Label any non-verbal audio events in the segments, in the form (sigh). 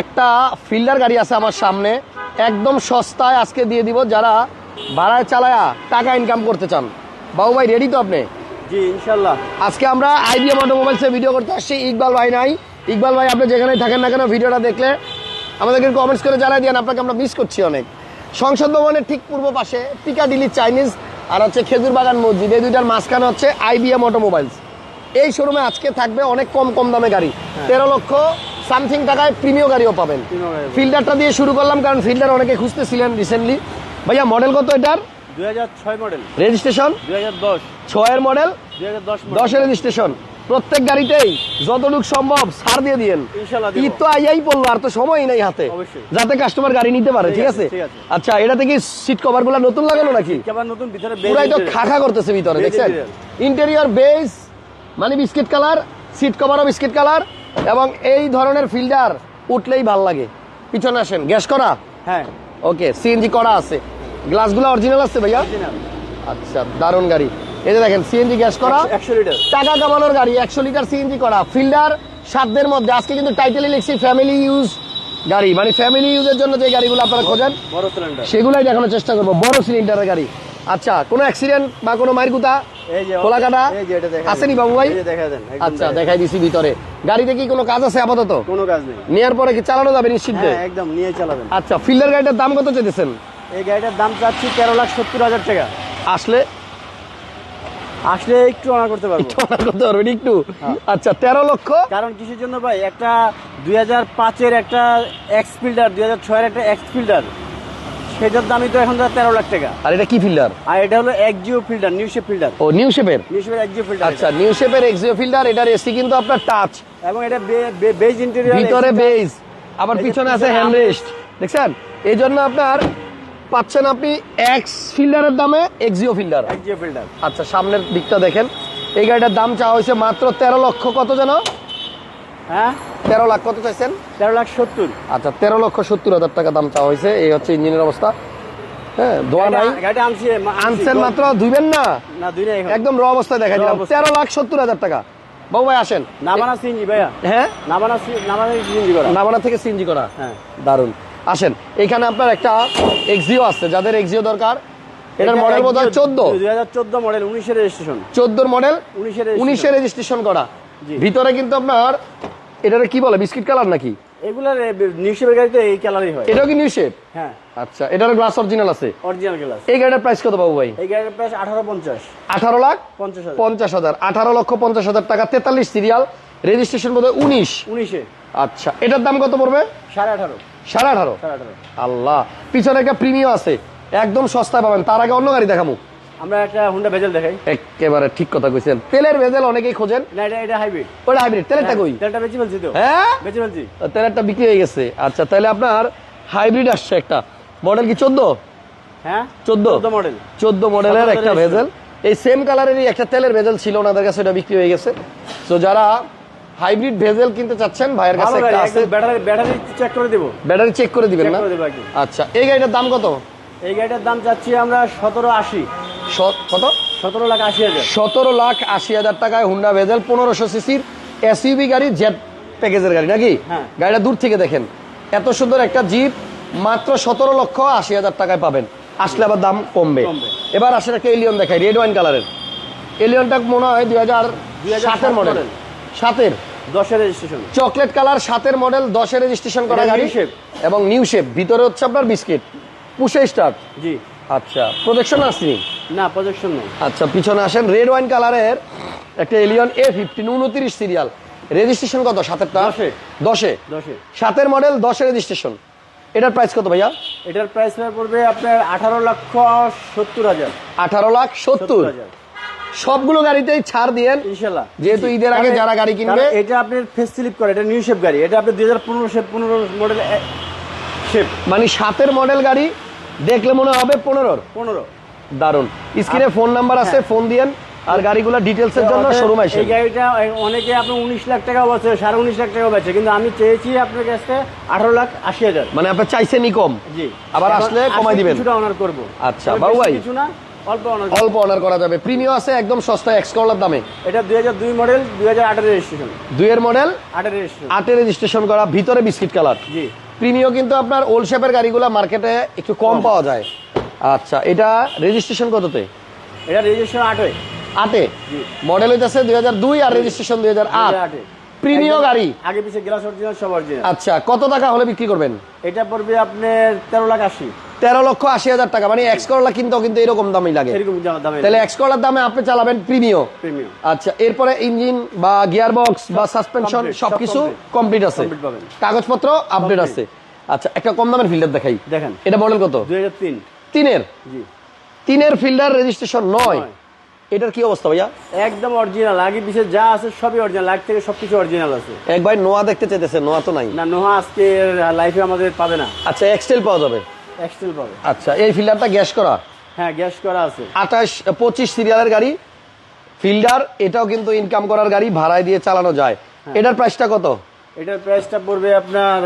একটা ফিল্ডার গাড়ি আছে আমার সামনে একদম সস্তায় আজকে দিয়ে দিব যারা ভাড়ায় চালায়া টাকা ইনকাম করতে চান। বাবু ভাই রেডি তো আপনি? জি ইনশাল্লাহ। আজকে আমরা আইডিএম অটোমোবাইলসে ভিডিও করতে আসছি ইকবাল ভাই নাই। ইকবাল ভাই আপনি যেখানেই থাকেন না কেন ভিডিওটা দেখলে আমাদেরকে কমেন্টস করে জানাই দিন আপনাকে আমরা মিস করছি অনেক। সংসদ ভবনের ঠিক পূর্ব পাশে পিকাডিলি চাইনিজ আর হচ্ছে খেজুর বাগান মসজিদ এই দুইটার মাঝখানে হচ্ছে আইবিএম অটোমোবাইলস এই শোরুমে আজকে থাকবে অনেক কম কম দামে গাড়ি তেরো লক্ষ সামথিং টাকায় প্রিমিয় গাড়িও পাবেন। ফিল্ডারটা দিয়ে শুরু করলাম কারণ ফিল্ডার অনেকে খুঁজতেছিলেন রিসেন্টলি ভাইয়া মডেল কত এটার? দুই হাজার ছয় মডেল রেজিস্ট্রেশন দুই হাজার দশ। ছয়ের মডেল দশের রেজিস্ট্রেশন প্রত্যেক গাড়িতেই যতটুকু সম্ভব দিয়ে দিয়েন। ঈদ তো আইয়াই পড়ল আর তো সময়ই নেই হাতে। যাতে কাস্টমার গাড়ি নিতে পারে ঠিক আছে। আচ্ছা এটা থেকে সিট কভারগুলা নতুন লাগানো নাকি? কেবল নতুন ভিতরে পুরাই তো interior। খাখা করতেছে ভিতরে দেখছেন? ইন্টেরিয়র বেস মানে বিস্কিট কালার সিট কভারও বিস্কিট কালার এবং এই ধরনের ফিল্ডার উঠলেই ভালো লাগে। পিছনে আসেন গ্যাস করা? হ্যাঁ। ওকে সিএনজি করা আছে। গ্লাসগুলো অরিজিনাল আছে ভাইয়া? আচ্ছা দারুণ গাড়ি। এই যে দেখেন সিএনজি গ্যাস করা। একশো- লিটার টাকা কামানোর গাড়ি একশো লিটার সিএনজি করা। ফিল্ডার সাতদের মধ্যে। আজকে কিন্তু টাইটেলে লিখছি ফ্যামিলি ইউজ গাড়ি। মানে ফ্যামিলি ইউজের জন্য যে গাড়িগুলো আপনারা খোঁজেন সেগুলাই দেখানোর চেষ্টা করব। বড় সিলিন্ডারের গাড়ি। আচ্ছা কোনো অ্যাক্সিডেন্ট বা কোনো মায়ের খোলা কাটা আসেনি বাবু ভাই? একদম আচ্ছা দেখাই দিছি ভিতরে। গাড়িতে কি কোনো কাজ আছে আপাতত? কোনো কাজ নেই। নেওয়ার পরে কি চালানো যাবে নিশ্চিত? হ্যাঁ একদম নিয়ে চালাবেন। আচ্ছা ফিল্ডার গাড়িটার দাম কত চেয়েছেন এই গাড়িটার দাম চাচ্ছি তেরো লাখ সত্তর হাজার টাকা। আসলে? আসলে একটু অনার করতে পারব। একটু অনার করতে পারবেন একটু? হ্যাঁ। আচ্ছা তেরো লক্ষ? কারণ কিসের জন্য ভাই একটা দুই হাজার পাঁচের একটা এক্স ফিল্ডার দুই হাজার ছয়ের একটা এক্স ফিল্ডার সেটার দামই তো এখন তেরো লাখ টাকা। আর এটা কি ফিল্ডার? আর এটা হলো Axio Fielder new shape Fielder. ও নিউ শেপের নিউ শেপের এক জিও ফিল্ডার আচ্ছা নিউ শেপের এক্সিও ফিল্ডার এটার এসি কিন্তু আপনার টাচ এবং এটা বেজ ইন্টেরিয়র ভিতরে বেজ আবার পিছনে আছে হ্যান্ড রেস্ট দেখছেন? এই জন্য আপনার পাচ্ছেন আপনি এক্স ফিল্ডারের দামে এক্সিও ফিল্ডার। এক জিও ফিল্ডার। আচ্ছা সামনের দিকটা দেখেন। এই গাড়িটার দাম চাওয়া হয়েছে মাত্র তেরো লক্ষ কত যেন? হ্যাঁ? তেরো লাখ কত চাইছেন? তেরো লাখ সত্তর। আচ্ছা তেরো লক্ষ সত্তর হাজার টাকা দাম চাওয়া হয়েছে। এই হচ্ছে ইঞ্জিনের অবস্থা। হ্যাঁ দোয়া নাই। আনছেন মাত্র ধুইবেন না? না দুই নাই একদম র অবস্থায় দেখা দিলাম। তেরো লাখ সত্তর হাজার টাকা। বাবু ভাই আসেন। নামানা সিএনজি ভাইয়া। হ্যাঁ? নামানা নামানা সিএনজি করা। নামানা থেকে সিএনজি করা। হ্যাঁ। দারুণ আসেন এখানে আপনার একটা এক্সিও আছে। যাদের এক্সিও দরকার এটার মডেল বোধ হয় চোদ্দ। দুই মডেল উনিশের রেজিস্ট্রেশন চোদ্দোর মডেল উনিশের উনিশে রেজিস্ট্রেশন করা। ভিতরে কিন্তু আপনার এটারে কি বলে বিস্কিট কালার নাকি? এগুলার নিউ শেপের গাড়িতে এই কালারই হয়। এটাও কি নিউ শেপ? হ্যাঁ। আচ্ছা এটার গ্লাস অরিজিনাল আছে? Original glass. এই গাড়িটার প্রাইস কত বাবু ভাই? এই গাড়ির প্রাইস আঠারো পঞ্চাশ। আঠারো লাখ লক্ষ পঞ্চাশ হাজার টাকা তেতাল্লিশ সিরিয়াল রেজিস্ট্রেশন বোধ উনিশ। উনিশে। আচ্ছা এটার দাম কত পড়বে? সাড়ে আঠারো। সাড়ে আঠারো? সাড়ে আঠারো। আল্লাহ পিছনে একটা প্রিমিয়াম আছে একদম সস্তায় পাবেন তার আগে অন্য গাড়ি দেখাবো আমরা একটা হুন্ডা ভেজেল দেখাই। একেবারে ঠিক কথা কইছেন। তেলের ভেজেল অনেকেই খোঁজেন। না এটা এটা হাইব্রিড ওটা হাইব্রিড তেলেরটা কই? তেলটা বেশি বলছি তো। হ্যাঁ? বেশি বলছি তেলেরটা বিক্রি হয়ে গেছে। আচ্ছা তাহলে আপনার হাইব্রিড আসছে একটা। মডেল কি চোদ্দ? হ্যাঁ? চোদ্দ। চোদ্দ মডেল চোদ্দ মডেলের সতেরো একটা। ভেজেল এই সেম কালারেরই একটা তেলের ভেজেল ছিল ওনাদের কাছে এটা বিক্রি হয়ে গেছে। তো যারা হাইব্রিড ভেজেল কিনতে চাচ্ছেন ভাইয়ের কাছে একটা আছে। ব্যাটারি ব্যাটারি চেক করে দেবো। ব্যাটারি চেক করে দিবেন না? আচ্ছা এই গাড়িটার দাম কত? এই গাড়িটার দাম চাচ্ছি আমরা সতেরো আশি। স- কত? সতেরো লাখ আশি হাজার। সতেরো লাখ আশি হাজার টাকায় হুন্ডা ভেজেল পনেরোশো সিসির এসইউবি গাড়ি জেট প্যাকেজের গাড়ি নাকি? হ্যাঁ। গাড়িটা দূর থেকে দেখেন। এত সুন্দর একটা জিপ মাত্র সতেরো লক্ষ আশি হাজার টাকায় পাবেন। আসলে আবার দাম কমবে। এবার আসলে একটা এলিয়ন দেখাই রেড ওয়াইন কালারের এলিয়নটা মনে হয় দুই হাজার 2007 সাতের মডেল সাতের? দশের রেজিস্ট্রেশন চকলেট কালার সাতের মডেল দশে রেজিস্ট্রেশন করা গাড়ি new এবং নিউ শেপ ভিতরে হচ্ছে আপনার বিস্কিট পুষে স্টার্ট জি। আচ্ছা প্রোজেকশন আসেনি? না প্রজেকশন নেই। আচ্ছা পিছনে আসেন রেড ওয়াইন কালারের একটা এলিয়ন এ ফিফটিন উনত্রিশ সিরিয়াল রেজিস্ট্রেশন কত? সাতেরটা? দশে। দশে? দশে। সাতের মডেল দশে রেজিস্ট্রেশন এটার প্রাইস কত ভাইয়া? এটার প্রাইস পড়বে আপনার আঠারো লক্ষ সত্তর হাজার। আঠারো লাখ সত্তর। হাজার। সবগুলো গাড়িতেই ছাড় দিয়েন। ইনশাল্লাহ। যেহেতু ঈদের আগে যারা গাড়ি কিনবে- এটা আপনার ফেস স্লিপ করে এটা নিউ শেপ গাড়ি। এটা আপনি দুই হাজার পনেরো শেপ পনেরো মডেল শেপ মানে সাতের মডেল গাড়ি দেখলে মনে হবে পনেরোর। পনেরো। দারুণ স্ক্রিনে ফোন নাম্বার আছে ফোন দিয়েন আর গাড়িগুলো ডিটেলস এর জন্য শোরুম আসে এই গাড়িটা অনেকে আপনার উনিশ লাখ টাকা বলছে সাড়ে উনিশ লাখ টাকা বেচে কিন্তু আমি চেয়েছি আপনার কাছে আঠারো লাখ আশি হাজার। মানে আপনি চাইছেনই কম। জি। আবার আসলে কমাই দিবেন। কিছুটা অনার করব। আচ্ছা, বাবু ভাই। কিছু না অল্প অনার অল্প অনার করা যাবে। প্রিমিও আছে একদম সস্তা এক্স করলার দামে। এটা দুই হাজার দুই মডেল দুই হাজার আটের রেজিস্ট্রেশন দুইয়ের মডেল আটের রেজিস্ট্রেশন আটে রেজিস্ট্রেশন করা ভিতরে বিস্কিট কালার জি। প্রিমিও কিন্তু আপনার ওল্ড শেপের গাড়িগুলো মার্কেটে একটু কম পাওয়া যায়। আচ্ছা এটা রেজিস্ট্রেশন কততে? এটা রেজিস্ট্রেশন আটে। আটে। মডেল হইতেছে দুই হাজার দুই আর রেজিস্ট্রেশন দুই হাজার আট। 2008 প্রিমিয় গাড়ি? আগে পিছে গ্লাস অরিজিনাল সব অরিজিনাল আচ্ছা কত টাকা হলে বিক্রি করবেন? এটা পড়বে আপনার তেরো লাখ আশি। তেরো লক্ষ আশি হাজার টাকা। মানে এক্স করলা কিনতেও কিন্তু এরকম দামই লাগে। তাহলে এক্স করলার দামে আপনি চালাবেন প্রিমিয়াম আচ্ছা এরপরে ইঞ্জিন বা গিয়ার বক্স বা সাসপেনশন সবকিছু কমপ্লিট আছে। কাগজপত্র আপডেট আছে। আচ্ছা একটা কম দামের ফিল্টার দেখাই। দেখেন। এটা মডেল কত? তিনের? তিনের ফিল্ডার রেজিস্ট্রেশন নয়। নয়। এটার কি অবস্থা ভাইয়া? একদম অরিজিনাল আগে পিছে যা আছে সবই অরিজিনাল লাইট থেকে সবকিছু অরিজিনাল আছে। এক ভাই নোয়া দেখতে চাইতেছে নোয়া তো নাই। না নোহা আজকে লাইফে আমাদের পাবে না। আচ্ছা এক্সটেল পাওয়া যাবে। এক্সটেল পাবে। আচ্ছা এই ফিল্ডারটা গ্যাস করা? হ্যাঁ গ্যাস করা আছে। আঠাশ পঁচিশ সিরিয়ালের গাড়ি। ফিল্ডার এটাও কিন্তু ইনকাম করার গাড়ি ভাড়ায় দিয়ে চালানো যায়। হ্যাঁ। এটার প্রাইসটা কত? এটার প্রাইসটা পড়বে আপনার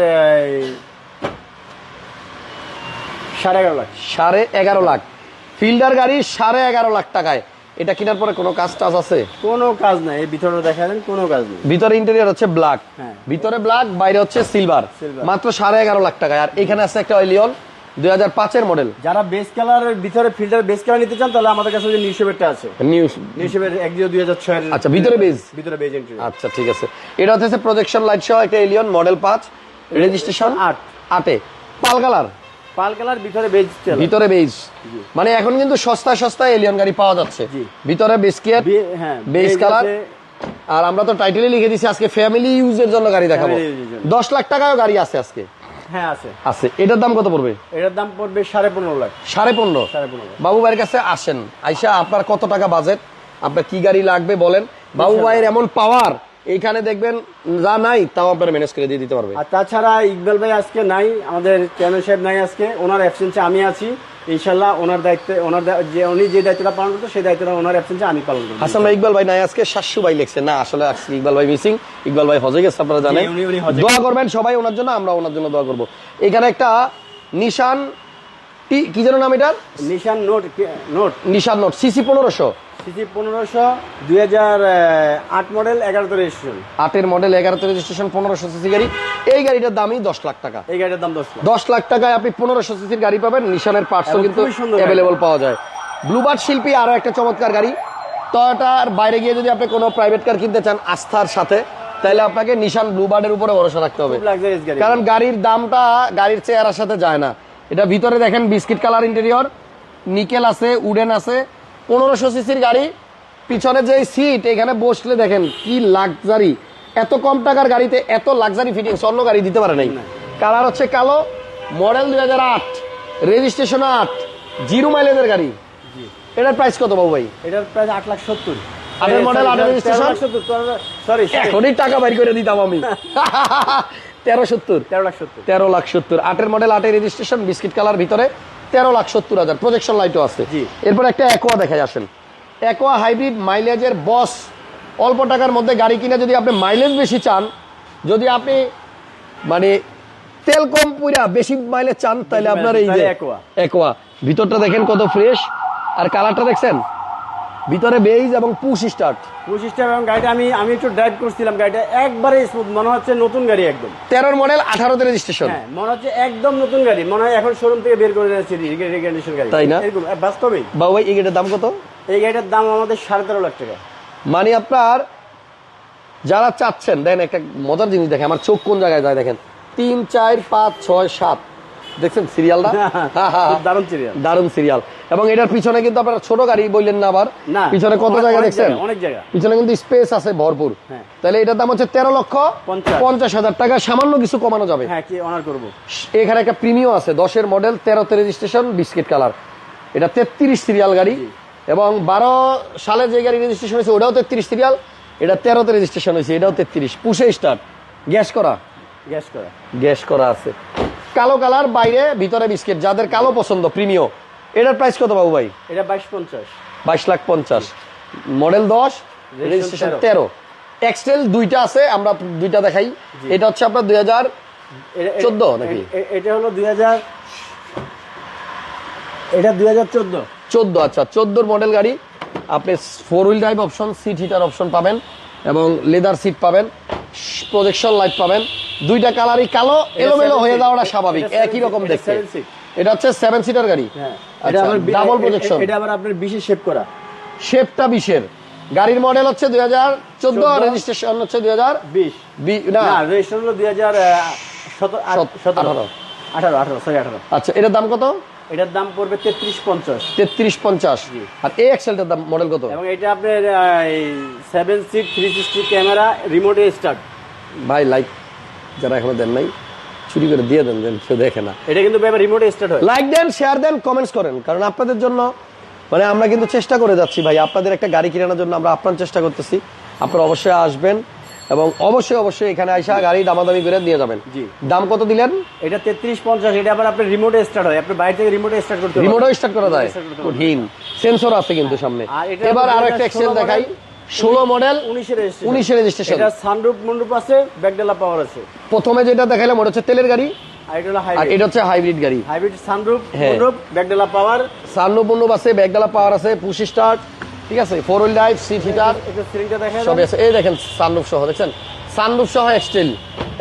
সাড়ে এগারো লাখ। সাড়ে এগারো লাখ। ফিল্ডার গাড়ি সাড়ে এগারো লাখ টাকায়। এটা কেনার পরে কোনো কাজ টাজ আছে? কোনো কাজ নাই এই ভিতরে দেখা দেন কোনো কাজ নেই। ভিতরে ইন্টেরিয়র হচ্ছে ব্ল্যাক। ভিতরে ব্ল্যাক বাইরে হচ্ছে সিলভার। মাত্র সাড়ে এগারো লাখ টাকায়। আর এখানে আছে একটা অলিয়ন দুই হাজার পাঁচের মডেল যারা বেস কালারের ভিতরে ফিল্টার বেস কালার নিতে চান তাহলে আমাদের কাছে যে নিউশেপেরটা আছে। নিউজ নিউশেপের এক জিরো দুই হাজার ছয়ের আচ্ছা, ভিতরে base? ভিতরে বেজ এন্ট্রি আচ্ছা ঠিক আছে। এটা হচ্ছে প্রজেকশন লাইট সহ একটা এলিয়ন মডেল পাঁচ। রেজিস্ট্রেশন আট। আটে। পাল কালার পাল কালার ভিতরে বেজ ভিতরে বেজ মানে এখন কিন্তু সস্তা সস্তা এলিয়ন গাড়ি পাওয়া যাচ্ছে। ভিতরে বিস্কিট হ্যাঁ বেজ কালার আর আমরা তো টাইটেলে লিখে দিছি আজকে ফ্যামিলি ইউজের জন্য গাড়ি দেখাবো। দশ লাখ টাকাও গাড়ি আছে আজকে। হ্যাঁ আছে। আছে। এটার দাম কত পড়বে? এটার দাম পড়বে সাড়ে পনেরো লাখ। সাড়ে পনেরো? সাড়ে পনেরো বাবু ভাইয়ের কাছে আসেন। আইসা আপনার কত টাকা বাজেট? আপনার কি গাড়ি লাগবে বলেন। বাবু ভাইয়ের এমন পাওয়ার এইখানে দেখবেন যা নাই তাও আপনার ম্যানেজ করে দিয়ে দিতে পারবে। আর তাছাড়া ইকবাল ভাই আজকে নাই আমাদের চেয়ারম্যান সাহেব নাই আজকে ওনার অ্যাবসেন্সে আমি আছি। ইনশাল্লাহ ওনার দায়িত্বে ওনার যে উনি যে দায়িত্বটা পালন করতো সেই দায়িত্বটা ওনার অ্যাবসেন্সে আমি পালন করব। হাসান ভাই ইকবাল ভাই নাই আজকে শাশু ভাই লিখছে। না আসলে আজকে ইকবাল ভাই মিসিং ইকবাল ভাই হজে গেছে আপনারা জানেন। দোয়া করবেন সবাই ওনার জন্য আমরা ওনার জন্য দোয়া করব। এখানে একটা নিশান টি কি যেন নাম এটার? Nissan Note Note. Nissan Note CC পনেরোশো। সিসি পনেরোশো দুই হাজার আট মডেল এগারোতে রেজিস্ট্রেশন আটের মডেল এগারোতে রেজিস্ট্রেশন পনেরোশো সিসি গাড়ি। এই গাড়িটার দামই দশ লাখ টাকা। এই গাড়িটার দাম দশ লাখ। দশ লাখ টাকায় আপনি পনেরোশো সিসির গাড়ি পাবেন নিশানের পার্টসও কিন্তু। অ্যাভেলেবল পাওয়া যায়। ব্লুবার্ড শিল্পী আরও একটা চমৎকার গাড়ি। টয়োটার বাইরে গিয়ে যদি আপনি কোনো প্রাইভেট কার কিনতে চান আস্থার সাথে তাহলে আপনাকে নিশান ব্লুবার্ডের উপরে ভরসা রাখতে হবে। কারণ গাড়ির দামটা গাড়ির চেহারার সাথে যায় না। এটা ভিতরে দেখেন বিস্কিট কালার ইন্টেরিয়র নিকেল আছে উডেন আছে পনেরোশো সিসির গাড়ি। পিছনে যে সিট এখানে বসলে দেখেন কি লাক্সারি এত কম টাকার গাড়িতে এত লাক্সারি ফিটিংস অন্য গাড়ি দিতে পারে নাই। কালার হচ্ছে কালো মডেল দুই হাজার আট রেজিস্ট্রেশন আট জিরো মাইলেজের গাড়ি। এটার প্রাইস কত বাবু ভাই? এটার প্রাইস আট লাখ সত্তর। আটের model, আটের registration? সরি এখনই টাকা বাইর করে দিতাম আমি। (laughs) তেরো সত্তর। তেরো লাখ সত্তর। তেরো লাখ সত্তর। আটের মডেল আটের রেজিস্ট্রেশন বিস্কিট কালার ভিতরে। তেরো লাখ সত্তর হাজার। প্রজেকশন লাইটও আছে। এরপর একটা একোয়া দেখায় আসেন। একোয়া হাইব্রিড মাইলেজের বস অল্প টাকার মধ্যে গাড়ি কিনে যদি আপনি মাইলেজ বেশি চান যদি আপনি মানে তেল কম পুরা বেশি মাইলেজ চান তাহলে আপনার এই যে। একোয়া ভিতরটা দেখেন কত ফ্রেশ আর কালারটা দেখছেন? ভিতরে বেইজ এবং পুশ স্টার্ট। পঁচিশটা এবং গাড়িটা আমি আমি একটু ড্রাইভ করছিলাম গাড়িটা একবারে স্মুথ মনে হচ্ছে নতুন গাড়ি একদম। তেরোর মডেল আঠারোতে রেজিস্ট্রেশন হ্যাঁ মনে হচ্ছে একদম নতুন গাড়ি মনে হয় এখন শোরুম থেকে বের করে নিয়েছি রিকন্ডিশন গাড়ি। তাই না? এরকম বাস্তবেই। বাবু ভাই এই গাড়িটার দাম কত? এই গাড়িটার দাম আমাদের সাড়ে তেরো লাখ টাকা। মানে আপনার যারা চাচ্ছেন দেখেন একটা মজার জিনিস দেখেন আমার চোখ কোন জায়গায় যায় দেখেন? তিন চার পাঁচ ছয় সাত। দেখছেন সিরিয়ালটা? খুব দারুণ সিরিয়াল। দারুণ সিরিয়াল। এবং এটার পিছনে কিন্তু আপনারা ছোট গাড়ি বললেন না আবার? পিছনে কত জায়গা দেখছেন? অনেক জায়গা। পিছনে কিন্তু স্পেস আছে ভরপুর। হ্যাঁ। তাহলে এটার দাম হচ্ছে তেরো লক্ষ পঞ্চাশ। হাজার টাকা। সামান্য কিছু কমানো যাবে। হ্যাঁ কি অনার করব। এখানে একটা প্রিমিয়াম আছে দশের মডেল তেরোতে রেজিস্ট্রেশন বিস্কিট কালার এটা তেত্রিশ সিরিয়াল গাড়ি। এবং বারো সালে যে গাড়ি রেজিস্ট্রেশন হয়েছে ওটাও তেত্রিশ সিরিয়াল এটা তেরোতে রেজিস্ট্রেশন হয়েছে এটাও তেত্রিশ। পুষে স্টার্ট গ্যাস করা। গ্যাস করা। গ্যাস করা আছে। কালো কালার বাইরে ভিতরে বিস্কিট। যাদের কালো পছন্দ প্রিমিয় এটার প্রাইস কত বাবু ভাই? এটা বাইশ পঞ্চাশ। বাইশ লাখ পঞ্চাশ। মডেল দশ রেজিস্ট্রেশন তেরো। এক্সটেল দুইটা আছে আমরা দুইটা দেখাই। এটা হচ্ছে আপনার দুই হাজার চোদ্দ নাকি? এটা হলো দুই হাজার এটা দুই হাজার চোদ্দ। চোদ্দ আচ্ছা। চোদ্দোর মডেল গাড়ি। আপনি four wheel drive option seat heater option পাবেন এবং লেদার সিট পাবেন। প্রজেকশন লাইট পাবেন। দুইটা কালারই কালো এলোমেলো হয়ে যাওয়াটা স্বাভাবিক। একই রকম দেখতে। এটা হচ্ছে সেভেন সিটার গাড়ি। হ্যাঁ আচ্ছা, এটা আবার ডাবল প্রজেকশন এটা আবার আপনার বিশেষ শেপ করা। শেপটা বিশের। গাড়ির মডেল হচ্ছে দুই হাজার চোদ্দ। রেজিস্ট্রেশন হচ্ছে দুই হাজার বিশ। না। রেজিস্ট্রেশন হলো দুই হাজার সত- সতেরো। আঠারো। আঠারো আঠারো সরি আঠারো। আচ্ছা এটার দাম কত? এটার দাম পড়বে তেত্রিশ পঞ্চাশ। তেত্রিশ পঞ্চাশ। আর এই এক্সেলটার দাম মডেল কত? এবং এটা আপনার seven seat three sixty camera রিমোটে start ভাই লাইক যারা এখনও দেন নাই চুরি করে দিয়ে দেন যেন কেউ দেখে না। এটা কিন্তু রিমোটে স্টার্ট হয়। লাইক দেন শেয়ার দেন কমেন্টস করেন। কারণ আপনাদের জন্য মানে আমরা কিন্তু চেষ্টা করে যাচ্ছি ভাই। আপনাদের একটা গাড়ি কেনানোর জন্য আমরা আপনার চেষ্টা করতেছি। আপনারা অবশ্যই আসবেন। এবং অবশ্যই অবশ্যই এখানে আইসা গাড়ি দামাদামি করে দিয়ে যাবেন। জি। দাম কত দিলেন? এটা তেত্রিশ পঞ্চাশ এটা আবার আপনার রিমোটে স্টার্ট হয়। আপনার বাইরে থেকে রিমোটে স্টার্ট করতে রিমোটও স্টার্ট করা যায়। কঠিন। সেন্সর আছে কিন্তু সামনে। এবার আরও একটা এক্সেল দেখাই। ষোলো মডেল উনিশের রেজিস্ট্রেশন এটা সানরুপ মন্ডুপ আছে ব্যাকডেলা পাওয়ার আছে। প্রথমে যেটা দেখাইলাম ওটা হচ্ছে তেলের গাড়ি। আর এটা হলো আর এটা হচ্ছে হাইব্রিড গাড়ি। হাইব্রিড সানরুপ হ্যাঁ। মন্ডুপ ব্যাকডেলা পাওয়ার সান্নু পণ্য আছে ব্যাগডালা পাওয়ার আছে পুশ স্টার্ট ঠিক আছে four wheel drive seat heater সবই আছে। এই দেখেন সানরুফ সহ দেখছেন? সানরুফ সহ এক্সটেল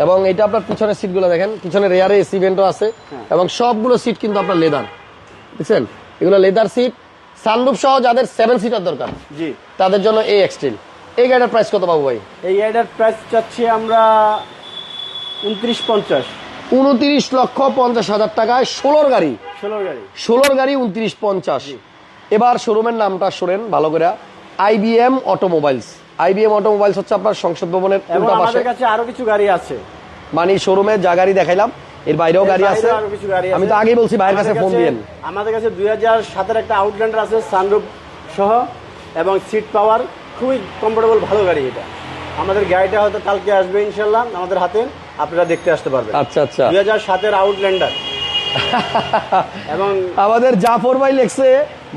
এবং এটা আপনার পিছনের সিটগুলো দেখেন পিছনে রেয়ারে এসি ভেন্টও আছে। হ্যাঁ। এবং সবগুলো সিট কিন্তু আপনার লেদার বুঝছেন এগুলো লেদার সিট সানরুফ সহ যাদের সেভেন সিটার দরকার জি। তাদের জন্য এই এক্সটেল এই গাড়িটার প্রাইস কত পাবো ভাই? এই গাড়িটার প্রাইস চাচ্ছি আমরা উনত্রিশ পঞ্চাশ। উনত্রিশ লক্ষ পঞ্চাশ হাজার টাকায় ষোলোর গাড়ি। ষোলোর গাড়ি। ষোলোর গাড়ি উনত্রিশ পঞ্চাশ। এবার শোরুমের নামটা শোনেন ভালো করে। আইবিএম অটোমোবাইলস আইবিএম অটোমোবাইলস হচ্ছে আপনার সংসদ ভবনের উল্টা পাশে। কাছে আরও কিছু গাড়ি আছে। মানে শোরুমে যা গাড়ি দেখাইলাম এর বাইরেও গাড়ি আছে। আমি তো আগেই বলছি ভাইয়ের কাছে আমাদের ফোন দিয়েন। আমাদের কাছে দুই হাজার সাতের একটা আউটল্যান্ডার আছে সানরুপ সহ এবং সিট পাওয়ার খুবই কমফোর্টেবল ভালো গাড়ি এটা। আমাদের গাড়িটা হয়তো কালকে আসবে ইনশাল্লাহ আমাদের হাতে। আপনারা দেখতে আসতে পারবেন। আচ্ছা আচ্ছা। দুই হাজার সাতের আউটল্যান্ডার (laughs) এবং আমাদের জাফর ভাই লেখছে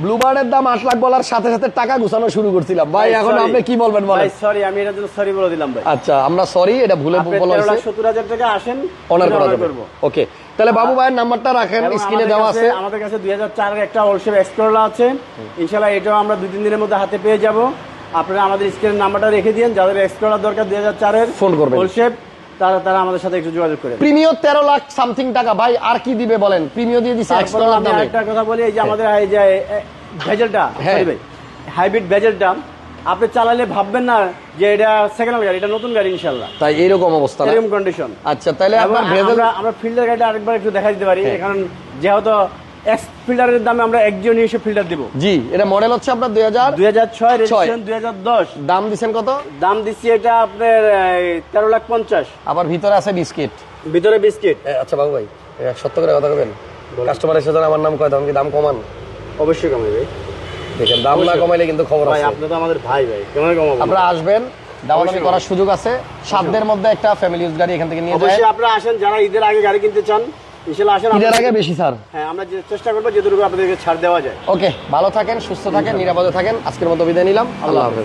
ব্লুবার্ডের দাম আট লাখ বলার সাথে সাথে টাকা গুছানো শুরু করছিলাম। ভাই এখন আপনি কি বলবেন বলেন? ভাই সরি আমি এটার জন্য সরি বলে দিলাম ভাই। আচ্ছা আমরা সরি এটা ভুলে বলা হয়েছে। সত্তর হাজার টাকা আসেন অনার করা যাবে। ওকে তাহলে বাবু ভাইয়ের নাম্বারটা রাখেন স্ক্রিনে দেওয়া আছে। আমাদের কাছে দুই হাজার চারের একটা ওলশেপ এক্সপ্লোরার আছে। ইনশাল্লাহ এটাও আমরা দুই তিন দিনের মধ্যে হাতে পেয়ে যাব। আপনারা আমাদের স্ক্রিনের নাম্বারটা রেখে দিন যাদের এক্সপ্লোরার দরকার দুই হাজার চারের ফোন করবেন। ওলশেপ তারা তারা আমাদের সাথে একটু যোগাযোগ করে। তেরো লাখ সামথিং টাকা ভাই আর কি দিবে বলেন? দিয়ে দামে। একটা কথা বলি এই যে আমাদের এই যে ভেজেলটা হ্যাঁ। হাইব্রিড ভেজেলটা আপনি চালালে ভাববেন না যে এটা সেকেন্ড হ্যান্ড গাড়ি এটা নতুন গাড়ি ইনশাল্লাহ তাই এইরকম অবস্থা এরকম কন্ডিশন আচ্ছা তাহলে আমরা আমরা ফিল্টার গাড়িটা আরেকবার একটু দেখা দিতে পারি হ্যাঁ। কারণ যেহেতু এক্স ফিল্টারের দামে আমরা একজন এসে ফিল্টার দিব। জি এটা মডেল হচ্ছে আপনার দুই হাজার দুই হাজার ছয় রেজিস্ট্রেশন দুই হাজার দশ। দাম দিচ্ছেন কত? দাম দিচ্ছি এটা আপনার তেরো লাখ পঞ্চাশ। আবার ভিতরে আছে বিস্কিট। ভিতরে বিস্কিট। আচ্ছা বাবু ভাই সত্য করে কথা বলবেন কাস্টমার এসে আমার নাম কয় দাম কি দাম কমান? অবশ্যই কমে ভাই। দেখেন দাম না। কমাইলে কিন্তু খবর আছে। আপনি তো আমাদের ভাই ভাই কেমন কমাবো? আপনারা আসবেন দামাদামি করার সুযোগ আছে। সাধ্যের মধ্যে একটা ফ্যামিলি ইউজ গাড়ি এখান থেকে নিয়ে যায়। অবশ্যই আপনারা আসেন যারা ঈদের আগে গাড়ি কিনতে চান ঈদের আগে বেশি স্যার। হ্যাঁ আমরা যে চেষ্টা করব যেটুকু আপনাদেরকে ছাড় দেওয়া যায়। ওকে ভালো থাকেন সুস্থ থাকেন নিরাপদে থাকেন। আজকের মতো বিদায় নিলাম। আল্লাহ হাফেজ।